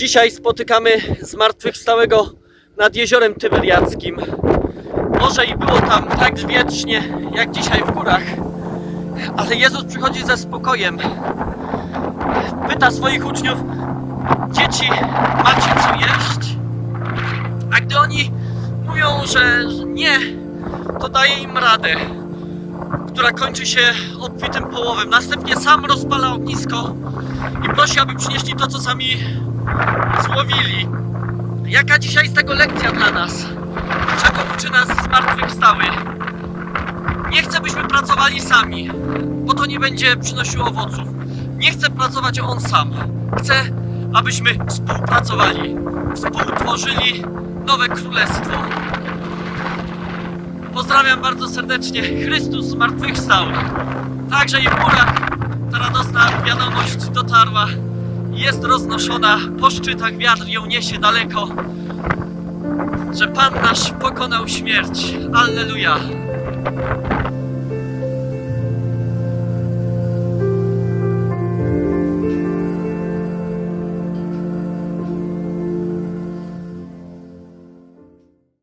Dzisiaj spotykamy zmartwychwstałego nad jeziorem Tyberiackim. Może i było tam tak wietrznie, jak dzisiaj w górach, ale Jezus przychodzi ze spokojem. Pyta swoich uczniów: Dzieci, macie co jeść? A gdy oni mówią, że nie, to daje im radę, która kończy się obfitym połowem. Następnie sam rozpala ognisko i prosi, aby przynieśli to, co sami złowili. Jaka dzisiaj z tego lekcja dla nas? Czego uczy nas zmartwychwstały? Nie chcę, byśmy pracowali sami, bo to nie będzie przynosiło owoców. Nie chcę pracować on sam. Chcę, abyśmy współpracowali, współtworzyli nowe królestwo. Pozdrawiam bardzo serdecznie. Chrystus zmartwychwstał. Także i w górach ta radosna wiadomość dotarła. Jest roznoszona po szczytach, wiatr ją niesie daleko. Że Pan nasz pokonał śmierć. Alleluja.